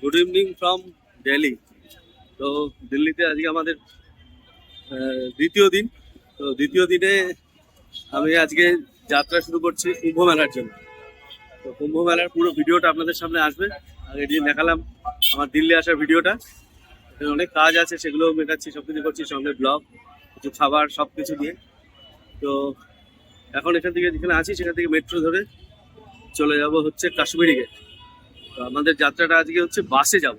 Good evening from Delhi তো দিল্লিতে আজকে আমাদের দ্বিতীয় দিন। তো দ্বিতীয় দিনে আমি আজকে যাত্রা শুরু করছি কুম্ভ মেলার জন্য। তো কুম্ভ মেলার পুরো ভিডিওটা আপনাদের সামনে আসবে। আর এদিন দেখালাম আমার দিল্লি আসার ভিডিওটা। অনেক কাজ আছে, সেগুলো মেটাচ্ছি সব কিছু করছি, সঙ্গে ব্লগ, কিছু খাবার সব কিছু দিয়ে। তো এখন এখান থেকে যেখানে আছি, সেখান থেকে মেট্রো ধরে চলে যাব হচ্ছে কাশ্মীরি গেট আমাদের যাত্রাটা আজকে হচ্ছে বাসে যাব।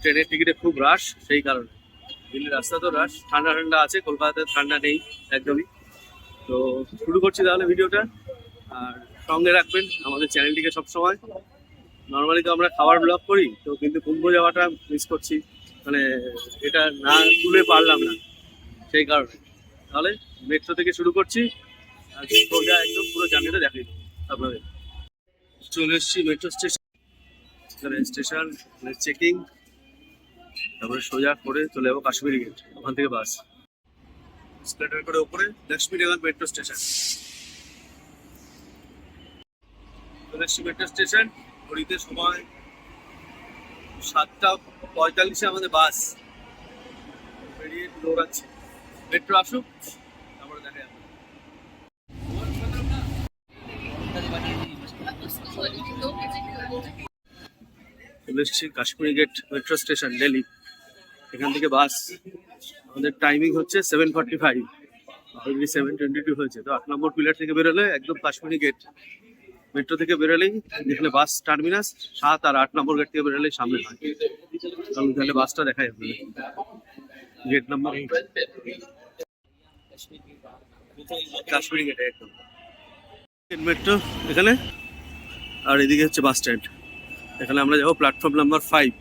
ট্রেনের টিকিটে খুব রাশ সেই কারণে। দিল্লির রাস্তা তো রাশ ঠান্ডা ঠান্ডা আছে, কলকাতাতে ঠান্ডা নেই একদমই। তো শুরু করছি তাহলে ভিডিওটা। আর সঙ্গে রাখবেন আমাদের চ্যানেলটিকে সবসময়। নর্মালি তো আমরা খাবার ব্লগ করি, তো কিন্তু কুম্ভ যাওয়াটা মিস করছি। মানে এটা না তুলে পারলাম না, সেই কারণে। তাহলে মেট্রো থেকে শুরু করছি। আর একদম পুরো জার্নিটা দেখাই আপনাদের। চলে এসেছি মেট্রো স্টেশন স্টেশন চেকিং তারপরে সোজা করে চলে যাব কাশ্মীরি গেট ওখান থেকে বাস স্প্লেটার করে উপরে লক্ষ্মীনগর মেট্রো স্টেশন এসেছি মেট্রো স্টেশন ঘড়িতে সময় সাতটা পঁয়তাল্লিশে আমাদের বাস বেরিয়ে দৌড়াচ্ছি। মেট্রো আসুক, তারপরে দেখা যাবে। চলে এসেছি Kashmiri gate metro station Delhi এখান থেকে বাস আমাদের টাইমিং হচ্ছে seven forty five already seven twenty two হয়েছে। তো আট নম্বর পিলার থেকে বেরোলে একদম কাশ্মীরি গেট মেট্রো থেকে বেরোলেই যেখানে বাস টার্মিনাস সাত আর আট নম্বর গেট থেকে বেরোলেই সামনে হয়। তাহলে তাহলে বাসটা দেখা যাবে গেট নম্বর কাশ্মীরি গেটে একদম। মেট্রো এখানে। আর এদিকে হচ্ছে বাস স্ট্যান্ড এখানে আমরা যাবো platform number five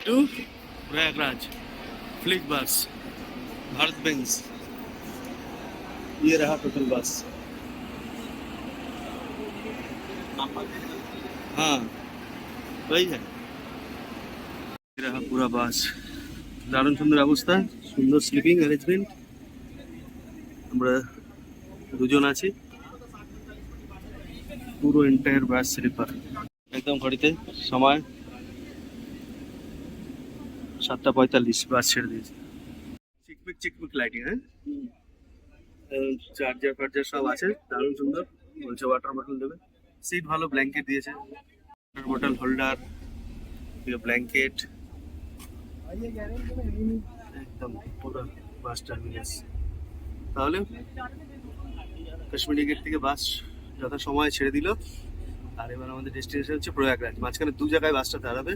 to Prayagraj Flix bus Bharat Benz ये रहा टोटल बस हाँ वही है ये रहा पूरा বাস দারুণ সুন্দর অবস্থা সুন্দর স্লিপিং অ্যারেঞ্জমেন্ট আমরা দুজন আছি পুরো এন্টায়ার বাস স্লিপার একদম ঘড়িতে সময় সাতটা পঁয়তাল্লিশ। বাস ছেড়ে দিয়েছে। চিকমিক চিকমিক লাইটিং হ্যাঁ? চার্জার ফার্জার সব আছে দারুণ সুন্দর। বলছে ওয়াটার বটল দেবে। সিট ভালো ব্ল্যাঙ্কেট দিয়েছে। ওয়াটার বটল হোল্ডার ব্ল্যাঙ্কেট একদম পুরো বাস টার্মিনাস তাহলে কাশ্মীরি গেট থেকে বাস যথা সময় ছেড়ে দিল আর এবার আমাদের ডেস্টিনেশন হচ্ছে প্রয়াগরাজ। মাঝখানে দু জায়গায় বাসটা দাঁড়াবে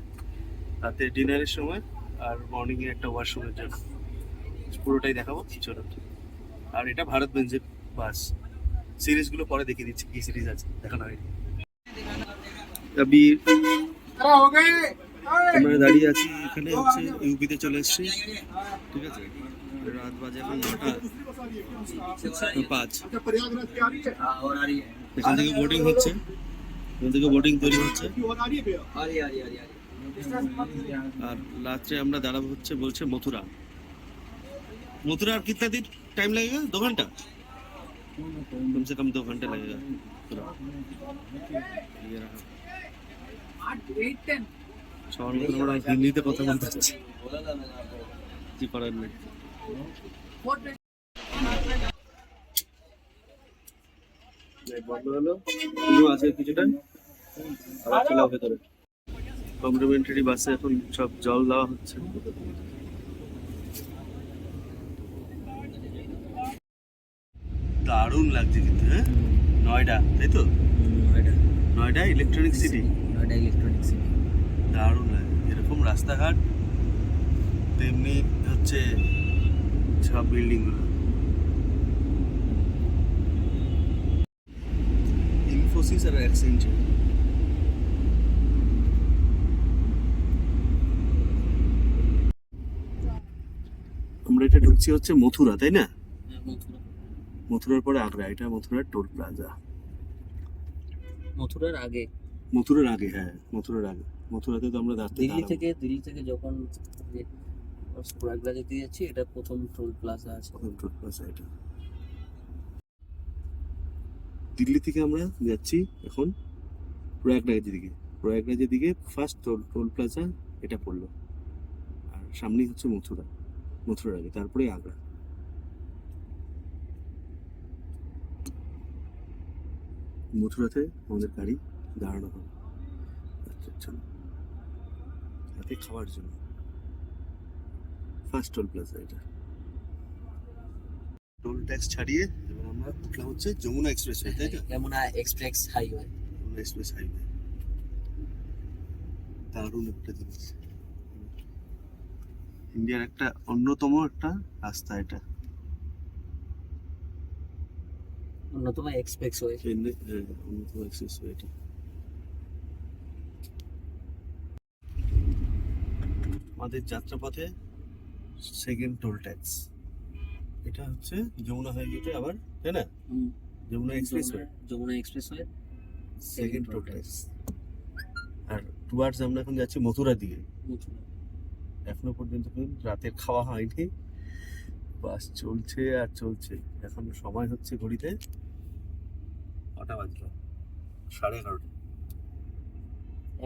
রাতে ডিনারের সময় আর মর্নিং এ একটা ওয়াশরুমের জন্য। পুরোটাই দেখাবো চলো আর এটা ভারত বেঞ্জের বাস সিরিজগুলো পরে দেখিয়ে দিচ্ছি কি সিরিজ আছে দেখানো হয়নি। আমরা দাঁড়িয়ে আছি এখানে হচ্ছে ইউপিতে চলে এসেছি। ঠিক আছে? রাত বাজে এখন নটা। পাঁচ। পেছন থেকে বোটিং হচ্ছে। পেছন থেকে বোটিং তৈরি হচ্ছে। আর লাস্টে আমরা দাঁড়াবো হচ্ছে, বলছে মথুরা। মথুরা আর কিতনা দিন টাইম লাগেগা দু ঘণ্টা? কমসে কম দু ঘণ্টা লাগে সবার মতো আমরা হিন্দিতে কথা বলতে হচ্ছে কি করার নেই। বন্ধ হলো। তুমিও আছে কিছুটা। আবার ভেতরে কমপ্লিমেন্টারি বাসে এখন সব জল দেওয়া হচ্ছে। দারুণ লাগছে কিন্তু হ্যাঁ? নয়ডা তাই তো? Noida. Electronic city Noida electronic city দারুণ লাগে। এরকম রাস্তাঘাট তেমনি হচ্ছে সব বিল্ডিং ইনফোসিস আর অ্যাক্সেঞ্চার আমরা এটা ঢুকছি হচ্ছে মথুরা তাই না? মথুরা। মথুরার পরে আগ্রা এটা মথুরার টোল প্লাজা। মথুরার আগে। মথুরার আগে হ্যাঁ মথুরার আগে। মথুরাতে তো আমরা রাত্রে দিল্লি থেকে দিল্লি থেকে যখন প্রয়াগরাজে দিয়ে যাচ্ছি এটা প্রথম টোল প্লাজা আছে। প্রথম টোল প্লাজা এটা। দিল্লি থেকে আমরা যাচ্ছি এখন প্রয়াগরাজের দিকে। প্রয়াগরাজের দিকে ফার্স্ট টোল টোল প্লাজা এটা পড়ল। আর সামনেই হচ্ছে মথুরা, মথুরার আগে, তারপরে আগ্রা। মথুরাতে আমাদের গাড়ি দাঁড়ানো হবে জন্য রাতে খাওয়ার জন্য। ফার্স্ট টোল প্লাজা এটা। টোল ট্যাক্স ছাড়িয়ে এবার আমরা উঠলাম হচ্ছে যমুনা এক্সপ্রেস ওয়ে তাই তো? Yamuna express highway Yamuna express highway দারুণ একটা জিনিস। ইন্ডিয়ার একটা অন্যতম একটা রাস্তা এটা। অন্যতম এক্সপ্রেস ওয়ে হ্যাঁ, অন্যতম এক্সপ্রেস ওয়ে এটা। আমাদের যাত্রাপথে সেকেন্ড টোল ট্যাক্স এটা হচ্ছে যমুনা হাইওয়েতে আবার তাই না? Yamuna expressway. Yamuna expressway. Second toll tax আর টুয়ার্ডস আমরা এখন যাচ্ছি মথুরার দিকে। এখনও পর্যন্ত রাতের খাওয়া হয়নি। বাস চলছে আর চলছে। এখন সময় হচ্ছে ঘড়িতে কটা বাজলো? সাড়ে এগারোটা।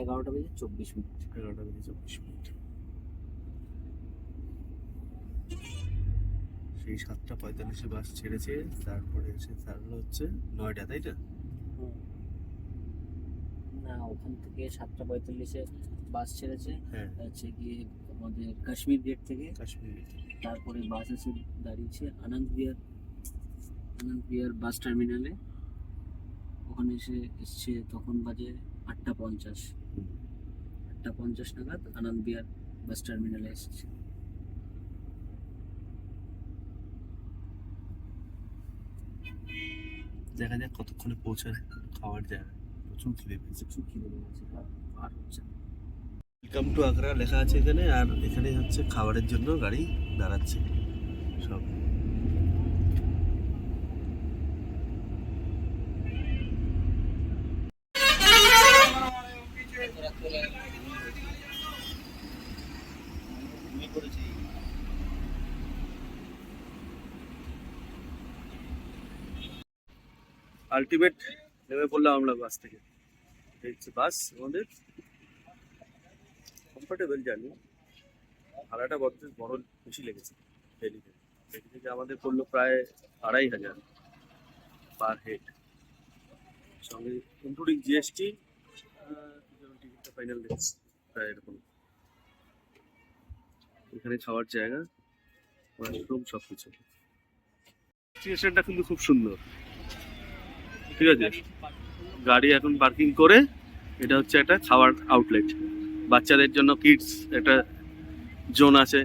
এগারোটা বেজে চব্বিশ মিনিট। এগারোটা বেজে চব্বিশ মিনিট। সেই সাতটা পঁয়তাল্লিশে বাস ছেড়েছে তারপরে এসে ছাড়লো হচ্ছে নয়টা তাই তো? না ওখান থেকে সাতটা পঁয়তাল্লিশে বাস ছেড়েছে হ্যাঁ। হচ্ছে গিয়ে আমাদের কাশ্মীর গেট থেকে। কাশ্মীর তারপরে বাস এসে দাঁড়িয়েছে আনন্দ বিহার আনন্দ বিহার বাস টার্মিনালে ওখানে এসে এসছে তখন বাজে আটটা পঞ্চাশ। আটটা পঞ্চাশ নাগাদ আনন্দ বিহার বাস টার্মিনালে এসেছে। দেখা যাক কতক্ষণে পৌঁছায়, খাওয়ার জায়গা প্রচুর খিদে পেয়েছে, প্রচুর খিদে পেয়েছে, আর- হচ্ছে ওয়েলকাম টু আগ্রা লেখা আছে এখানে, আর এখানে হচ্ছে খাবারের জন্য গাড়ি দাঁড়াচ্ছে। সব। আলটিমেট নেমে পড়লাম আমরা বাস থেকে। হচ্ছে বাস আমাদের কমফোর্টেবল জার্নি ভাড়াটা বড্ড বড় বেশি লেগেছে দিল্লিতে। দিল্লি থেকে আমাদের পড়ল প্রায় আড়াই হাজার পার হেড সঙ্গে ইনক্লুডিং জিএসটি টিকিটটা ফাইনাল দেখছি প্রায় এরকম। এখানে খাওয়ার জায়গা ওয়াশরুম সব কিছু স্টেশনটা কিন্তু খুব সুন্দর। ঠিক আছে? গাড়ি এখন পার্কিং করে, এটা হচ্ছে একটা খাওয়ার আউটলেট বাচ্চাদের জন্য কিডস একটা জোন আছে।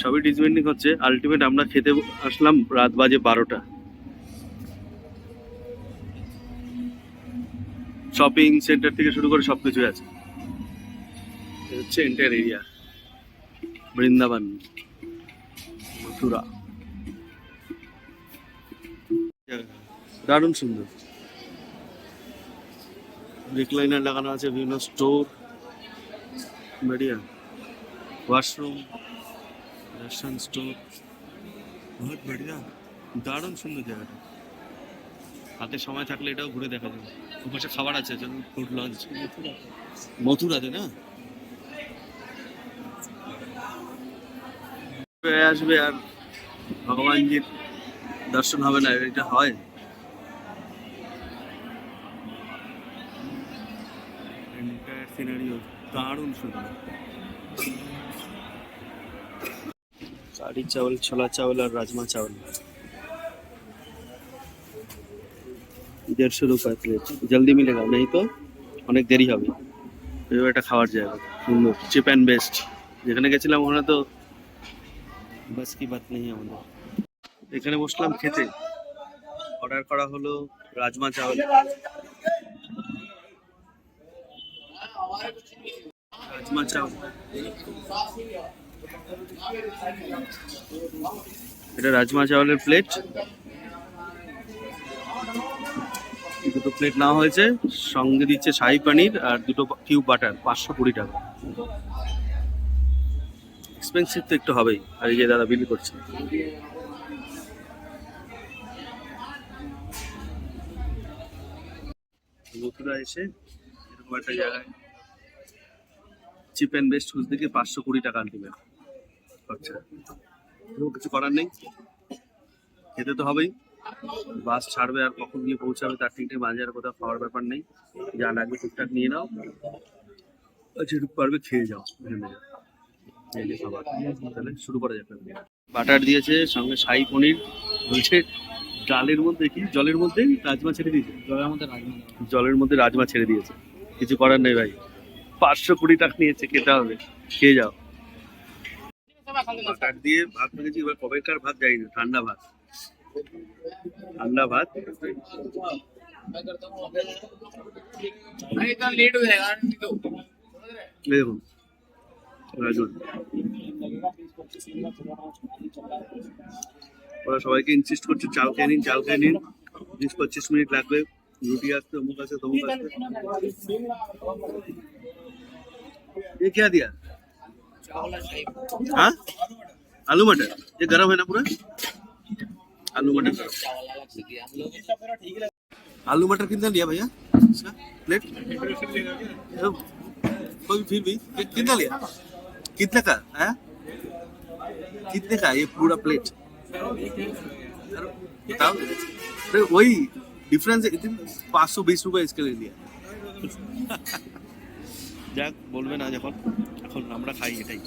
সবই ডিসপেন্ডিং হচ্ছে। আলটিমেট আমরা খেতে আসলাম রাত বাজে বারোটা। শপিং সেন্টার থেকে শুরু করে সব কিছুই আছে হচ্ছে এন্টার এরিয়া বৃন্দাবন, মথুরা। দারুণ সুন্দর। রিক্লাইনার লাগানো আছে, বিভিন্ন স্টোর বেরিয়া ওয়াশরুম রেশন স্টোর বহুত দারুণ সুন্দর জায়গাটা। হাতে সময় থাকলে এটাও ঘুরে দেখা যাবে। ওপাশে খাবার আছে, যেমন ফুড লঞ্চ মথুরাতে না? আসবে আর ভগবানজির দর্শন হবে না, এটা হয়। দারুণ সুন্দর কারি চাউল, ছোলা চাউল আর রাজমা চাউল। দেড়শো রুপায় প্লেট জলদি মিলেগা নেই তো? অনেক দেরি হবে। এবার একটা খাওয়ার জায়গা। সুন্দর। চিপ অ্যান্ড বেস্ট যেখানে গেছিলাম ওখানে তো বাস কি বাত নেই আমাদের। এখানে বসলাম খেতে। অর্ডার করা হলো রাজমা চাউল। চাওয়াল এটা রাজমা চাওয়ালের প্লেট দুটো প্লেট নেওয়া হয়েছে, সঙ্গে দিচ্ছে শাহি পানির আর দুটো কিউব বাটার পাঁচশো কুড়ি টাকা। এক্সপেন্সিভ তো একটু হবেই, আর এই দাদা বিল করছে। মথুরা এসে এরকম একটা জায়গায় চিপ অ্যান্ড বেস্ট খুঁজতে গিয়ে পাঁচশো কুড়ি টাকা আলটিমেট আচ্ছা কিছু করার নেই? খেতে তো হবেই। বাস ছাড়বে আর কখন গিয়ে পৌঁছাবে তার মাঝে আর কোথাও খাওয়ার ব্যাপার নেই। যা লাগবে টুকটাক নিয়ে নাও। যেটুকু পারবে খেয়ে যাও খাবার। তাহলে শুরু করা যাবে বাটার দিয়েছে সঙ্গে শাহী পনির। বলছে ডালের মধ্যে কি? জলের মধ্যে রাজমা ছেড়ে দিয়েছে? জলের মধ্যে রাজমা। জলের মধ্যে রাজমা ছেড়ে দিয়েছে। কিছু করার নেই ভাই। পাঁচশো কুড়ি টাকা নিয়েছে, খেতে হবে। খেয়ে যাও। কাঠ দিয়ে ভাত মেখেছি, এবার কবেকার ভাত যাই না, ঠান্ডা ভাত। ঠান্ডা ভাত। দেখুন রাজুন ওরা সবাইকে ইনসিস্ট করছে, চাল খেয়ে নিন, চাল খেয়ে নিন। বিশ পঁচিশ মিনিট লাগবে, রুটি আসতে অমুক আসতে তমুক আসতে ये क्या दिया? हाँ? आलू मटर। ये गरम है ना पूरा? आलू मटर। गरम आलू मटर कितना लिया भैया? इसका प्लेट कोई फिर भी? कितना लिया? कितने का? है? कितने का ये पूरा प्लेट बताओ। अरे वही डिफरेंस है इतने पाँच सौ बीस रुपए इसके लिए लिया। যাক, বলবে না যখন। এখন আমরা খাই এটাই।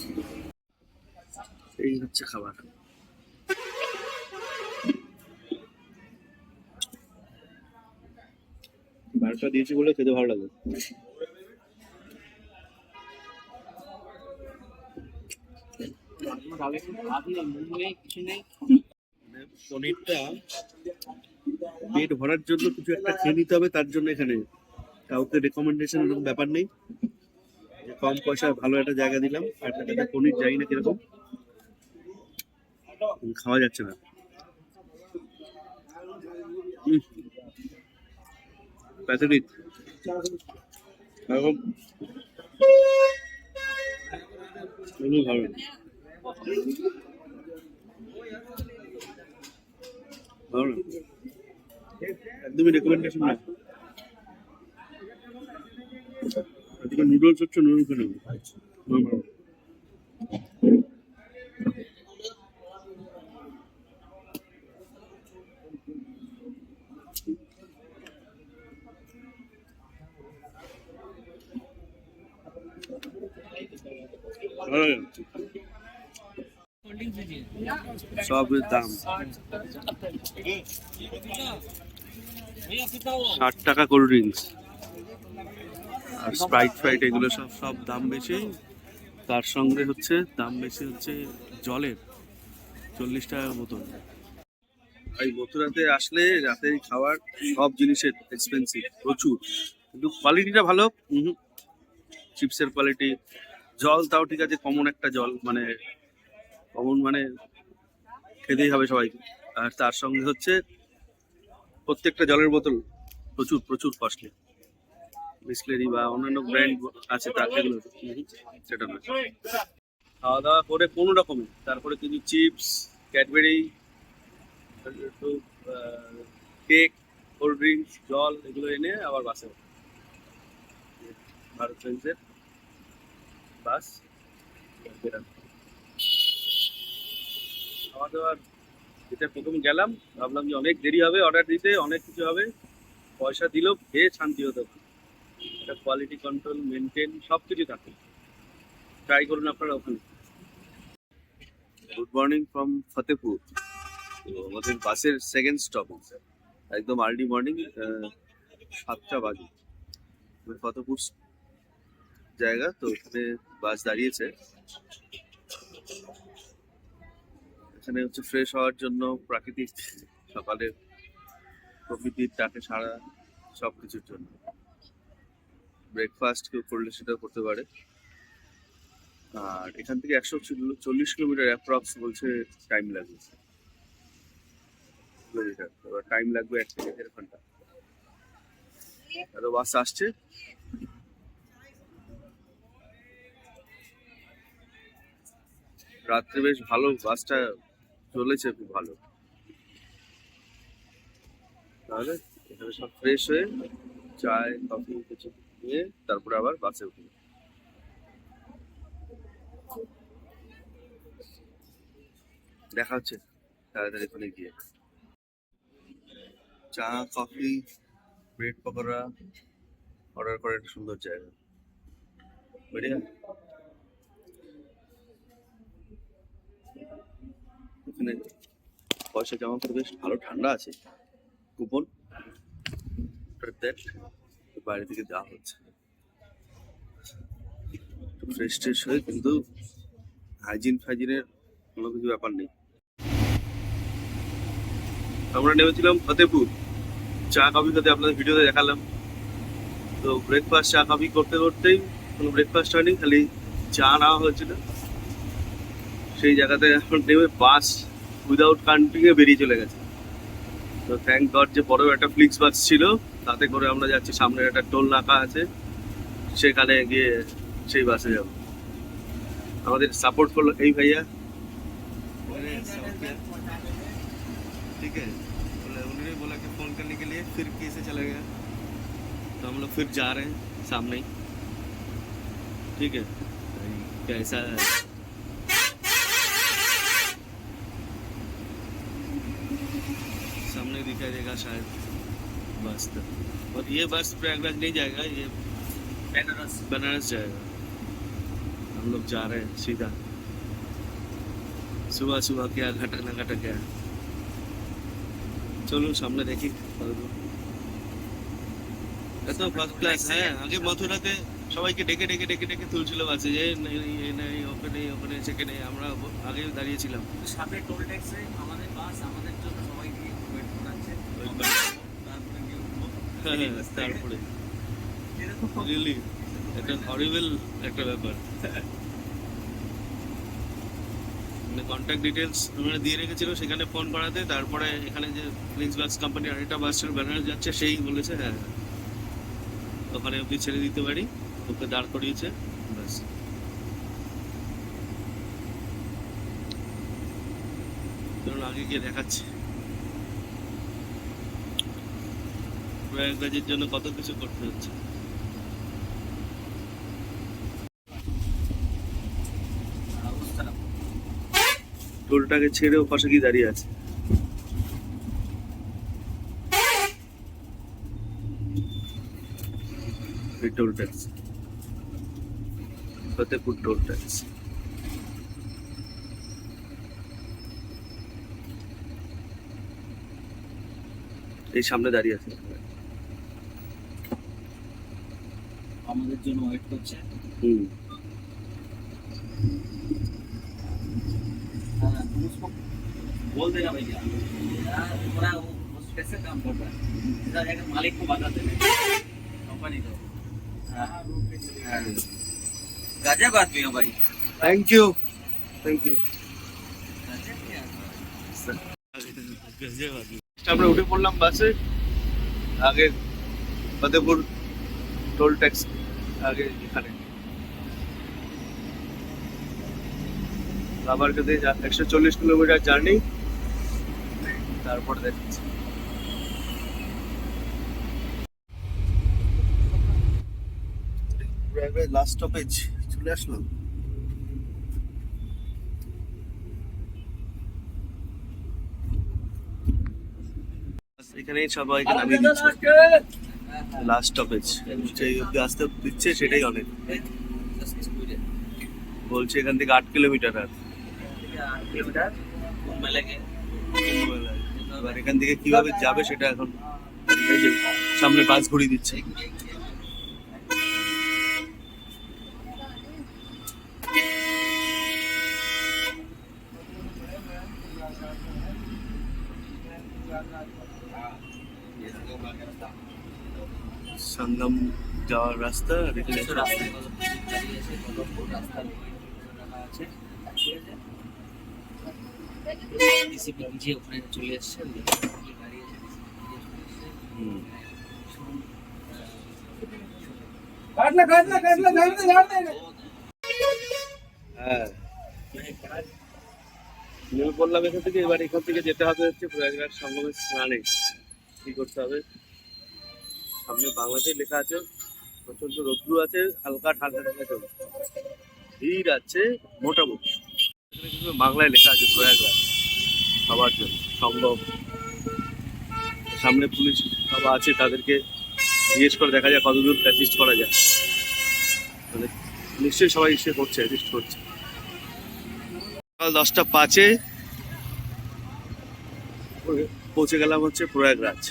এই হচ্ছে খাবার। বারোটা দিয়েছি বলে খেতে ভালো লাগে। পনিরটা পেট ভরার জন্য কিছু একটা খেয়ে নিতে হবে, তার জন্য এখানে কাউকে রেকমেন্ডেশন এরকম ব্যাপার নেই। কম পয়সায় ভালো একটা জায়গা দিলাম, আর টাকাতে পনির যাই না কীরকম, খাওয়া যাচ্ছে না। ভালো। একদমই রেকমেন্ডেশন না। আজকে নুডলস হচ্ছে নুডলস কেন ভালো ভালো সব দাম। ষাট টাকা কোল্ড ড্রিঙ্কস আর স্প্রাইট ফ্রাইট এগুলো সব সব দাম বেশি তার সঙ্গে হচ্ছে দাম বেশি হচ্ছে জলের চল্লিশ টাকা বোতল এই মথুরাতে আসলে রাতে খাওয়ার সব জিনিসের এক্সপেন্সিভ প্রচুর। কিন্তু কোয়ালিটিটা ভালো। চিপসের কোয়ালিটি জল তাও ঠিক আছে কমন একটা জল মানে কমন মানে খেতেই হবে সবাইকে। আর তার সঙ্গে হচ্ছে প্রত্যেকটা জলের বোতল প্রচুর প্রচুর কস্টলি বিসলেরি বা অন্যান্য ব্র্যান্ড আছে তার সেটা নয়। খাওয়া দাওয়া করে কোনো রকমে তারপরে কিছু চিপস ক্যাডবেরি একটু কেক কোল্ড ড্রিঙ্কস জল এগুলো এনে আবার বাসে। ভারত ফ্রেন্ডসের বাস। বেরান খাওয়া দাওয়ার যেটা প্রথম গেলাম ভাবলাম যে অনেক দেরি হবে অর্ডার দিতে অনেক কিছু হবে। পয়সা দিলেও খেয়ে শান্তি হতে পারে এটা কোয়ালিটি কন্ট্রোল মেনটেন সব কিছু থাকে। ট্রাই করুন আপনারা ওখানে। গুড মর্নিং ফ্রম ফতেপুর তো আমাদের বাসের সেকেন্ড স্টপ একদম আর্লি মর্নিং সাতটা বাজে। মানে ফতেপুর জায়গা, তো ওখানে বাস দাঁড়িয়েছে। এখানে হচ্ছে ফ্রেশ হওয়ার জন্য প্রাকৃতিক সকালে প্রকৃতির ডাকে সারা সব কিছুর জন্য। ব্রেকফাস্ট কেউ করলে সেটা করতে পারে। আর এখান থেকে একশো চল্লিশ কিলোমিটার অ্যাপ্রক্স বলছে টাইম লাগবে। এবার টাইম লাগবে এক থেকে দেড় ঘণ্টা। আরও বাস আসছে। রাত্রে বেশ ভালো বাসটা চলেছে খুব ভালো। তাহলে এখানে সব ফ্রেশ হয়ে চায় কফি কিছু নিয়ে তারপরে আবার বাসে উঠি। দেখা হচ্ছে তাড়াতাড়ি ওখানে গিয়ে। চা, কফি, ব্রেড পকোড়া, অর্ডার করে একটা সুন্দর জায়গা। বুঝলি এখানে পয়সা জমা করে বেশ ভালো ঠান্ডা আছে। কুপন? দেখ। বাইরে থেকে দেওয়া হচ্ছে। ফ্রেশ ট্রেশ হয়ে কিন্তু হাইজিন ফাইজিনের কোনো কিছু ব্যাপার নেই। আমরা নেমেছিলাম ফতেপুর চা কফি খেতে আপনাদের ভিডিওতে দেখালাম। তো ব্রেকফাস্ট চা কফি করতে করতেই কোনো ব্রেকফাস্ট হয়নি, খালি চা নেওয়া হয়েছিল। সেই জায়গাতে এখন নেমে বাস উইদাউট কান্ট্রিংয়ে বেরিয়ে চলে গেছে। তো থ্যাংক গড যে বড় একটা ফ্লিক্স বাস ছিল। তাতে করে আমরা যাচ্ছি সামনে একটা টোল রাখা আছে, সেখানে গিয়ে সেই বাসে যাব। আমাদের সাপোর্ট করল এই ভাইয়া। সামনে দিকে দেখা শায়দ। बस तो और ये बस प्रयागराज नहीं जाएगा ये বেনারস बनारस जाएगा हम लोग जा रहे हैं सीधा सुबह सुबह क्या घटना घट गया চলুন সামনে দেখি এত ফার্স্ট ক্লাস হ্যাঁ আগে মথুরাতে সবাইকে ডেকে ডেকে ডেকে ডেকে তুলছিল বাসে যে নেই এই নেই ওকে নেই ওখানে সেখানে আমরা আগে দাঁড়িয়েছিলাম সামনে টোল ট্যাক্সে আমাদের বাস আমাদের তারপরে রিয়েলি এটা হরিবল একটা ব্যাপার। মানে কন্ট্যাক্ট ডিটেলস আমরা দিয়ে রেখেছিল, সেখানে ফোন করাতে, তারপরে এখানে যে ফ্লিক্স বাস কোম্পানির আরেকটা বাস ছিল বেনারস যাচ্ছে, সেই বলেছে হ্যাঁ ওখানে অব্দি ছেড়ে দিতে পারি, ওকে দাঁড় করিয়েছে, ব্যাস। আগে গিয়ে দেখাচ্ছি। প্রয়াগরাজের জন্য কত কিছু করতে হচ্ছে? টোলটাকে ছেড়ে ও পাশে গিয়ে দাঁড়িয়ে আছে। Toll tax Fatehpur toll tax এই সামনে দাঁড়িয়ে আছে। আমাদের জন্য ওয়েট করছে হুম हाँ, तुम उसको बोल देना भैया यार पूरा वो उस कैसे काम कर रहा है इधर जाकर मालिक को बता देना कंपनी को हाँ, हाँ। गजब आदमी हो भाई থ্যাংক ইউ থ্যাংক ইউ गजब के आदमी। আমরা উঠে পড়লাম বাসে আগে ফতেপুর টোল ট্যাক্স আগে এখানে। আবার কাছে একশো চল্লিশ কিলোমিটার জার্নি। তারপর দেখাচ্ছি। লাস্ট স্টপেজ চলে আসলাম এখানেই সবাইকে নামিয়ে দিচ্ছে। লাস্ট স্টপেজ যেই অব্দি আসতে দিচ্ছে সেটাই অনেক। বলছে এখান থেকে আট কিলোমিটার আর। এবার এখান থেকে কীভাবে যাবে সেটা এখন সামনে বাস ঘুরিয়ে দিচ্ছে। রাস্তা আর হ্যাঁ। নেমে পড়লাম এখান থেকে এবার এখান থেকে যেতে হবে হচ্ছে প্রয়াগরাজ সঙ্গমের স্নানে। কি করতে হবে? সামনে বাংলাতেই লেখা আছে প্রচণ্ড রোদ্রু আছে, হালকা ঠান্ডা ঠান্ডা চলছে। ভিড় আছে মোটামুটি। এখানে বাংলায় লেখা আছে প্রয়াগরাজ। সবার জন্য সম্ভব। সামনে পুলিশ সব আছে, তাদেরকে জিজ্ঞেস করে দেখা যায় কতদূর অ্যাসিস্ট করা যায়। মানে নিশ্চয়ই সবাই এসে করছে অ্যাসিস্ট করছে। সকাল দশটা পাঁচে পৌঁছে গেলাম হচ্ছে প্রয়াগরাজ।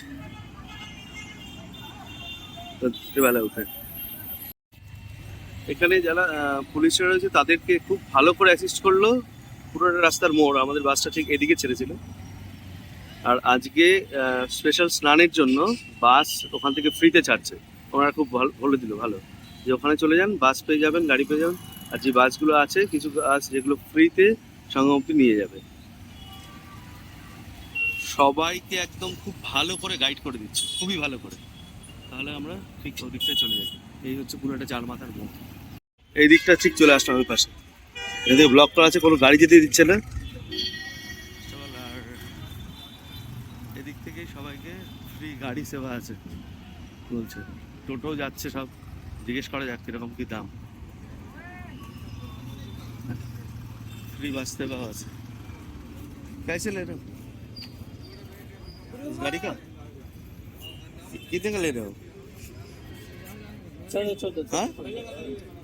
বেলা উঠে। এখানে যারা পুলিশরা রয়েছে, তাদেরকে খুব ভালো করে অ্যাসিস্ট করল। পুরোটা রাস্তার মোড়, আমাদের বাসটা ঠিক এদিকে ছেড়েছিল। আর আজকে স্পেশাল স্নানের জন্য বাস ওখান থেকে ফ্রিতে ছাড়ছে। ওনারা খুব ভালো, বলে দিল, ভালো। যে ওখানে চলে যান, বাস পেয়ে যাবেন, গাড়ি পেয়ে যাবেন। আর যে বাসগুলো আছে, কিছু বাস যেগুলো ফ্রিতে সঙ্গে নিয়ে যাবে। সবাইকে একদম খুব ভালো করে গাইড করে দিচ্ছে। খুবই ভালো করে। তাহলে আমরা ঠিক ওদিকটায় চলে যাই। এই হচ্ছে পুরো একটা চার মাথার মুখ এই দিকটা ঠিক চলে আসলাম ওই পাশে এদিকে ব্লক করা আছে কোনো গাড়ি যেতে দিচ্ছে না চল আর এদিক থেকে সবাইকে ফ্রি গাড়ি সেবা আছে বলছে টোটো যাচ্ছে সব জিজ্ঞেস করা যাক কিরকম কি দাম फ्री बस सेवा আছে कैसे ले रहे हो इस गाड़ी का कितने का ले रहे हो চলো চলো हाँ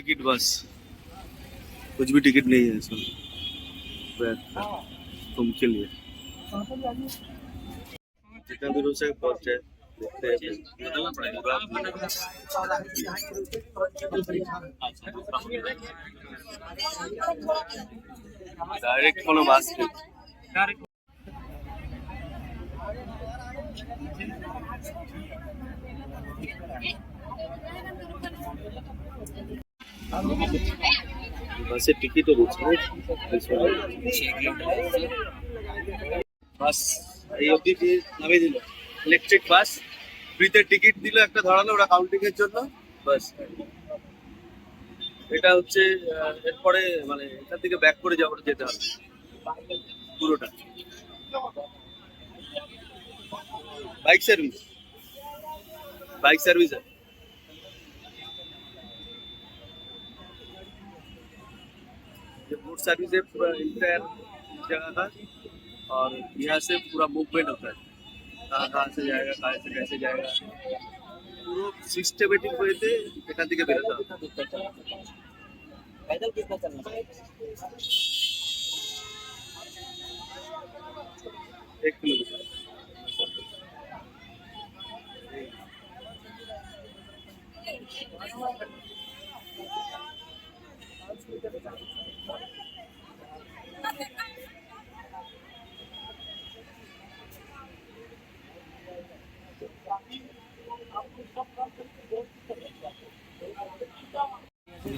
टिकट बस। कुछ भी टिकट नहीं है इसमें। तुम के लिए। जितना दूर हो सके पहुँच डायरेक्ट कोनो बास বাসের টিকিটও বলছে হ্যাঁ? বাস এই অবধি নামিয়ে দিল। ইলেকট্রিক বাস ফ্রিতে টিকিট দিল একটা ধরালো, ওরা কাউন্টিং এর জন্য। বাস। এটা হচ্ছে এরপরে মানে এখান থেকে ব্যাক করে যাব যেতে হবে। পুরোটা। বাইক সার্ভিস বাইক সার্ভিস আছে ये बोट सर्विस है पूरा इंटायर जगह का और यहाँ से पूरा मूवमेंट होता है कहाँ कहाँ से जाएगा कहाँ से कैसे जाएगा পুরো সিস্টেমেটিক ওয়েতে এখান থেকে বেরোতে হবে पैदल कितना चलना এক কিলোমিটার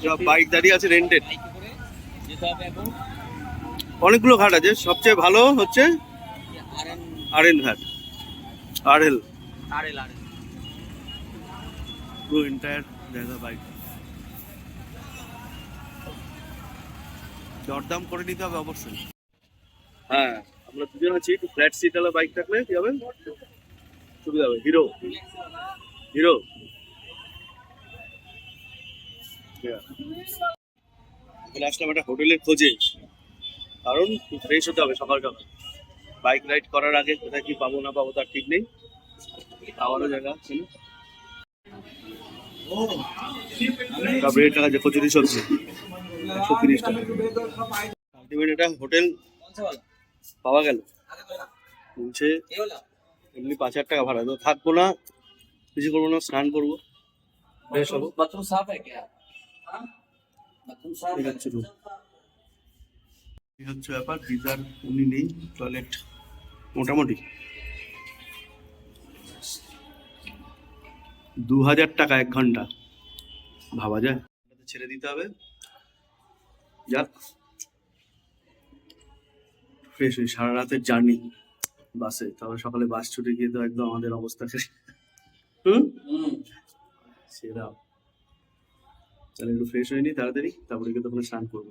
সব বাইক দাঁড়িয়ে আছে রেন্টেড অনেকগুলো ঘাট আছে। সবচেয়ে ভালো হচ্ছে R N Ghat. R L R L R L পুরো এন্টায়ার জায়গা বাইক। দরদাম করে নিতে হবে অবশ্যই। হ্যাঁ আমরা দুজন আছি একটু ফ্ল্যাট সিট ওয়ালা বাইক থাকলে কি হবে? সুবিধা হবে। হিরো। হিরো। চলে আসলাম একটা হোটেলের খোঁজে। কারণ ফ্রেশ হতে হবে সকাল সকাল। বাইক রাইড করার আগে কোথায় কি পাবো না পাবো তার ঠিক নেই। খাওয়ারও জায়গা ছিল তারপরে টাকা যে কচুরি চলছে। হোটেল পাওয়া গেল। বলছে এমনি পাঁচ হাজার টাকা ভাড়া। তো থাকব না কিছু করব না স্নান করব। বেশ হব হচ্ছে ব্যাপার গিজার উনি নেই টয়লেট মোটামুটি। দু হাজার টাকা এক ঘণ্টা। ভাবা যায়। ছেড়ে দিতে হবে। যাক ফ্রেশ হই, সারা রাতের জার্নি বাসে। তারপর সকালে বাস ছুটে গিয়ে তো একদম আমাদের অবস্থা শেষ হুম? সেরা। তাহলে একটু ফ্রেশ হয়ে নি তাড়াতাড়ি, তারপরে গিয়ে তখন স্নান করব।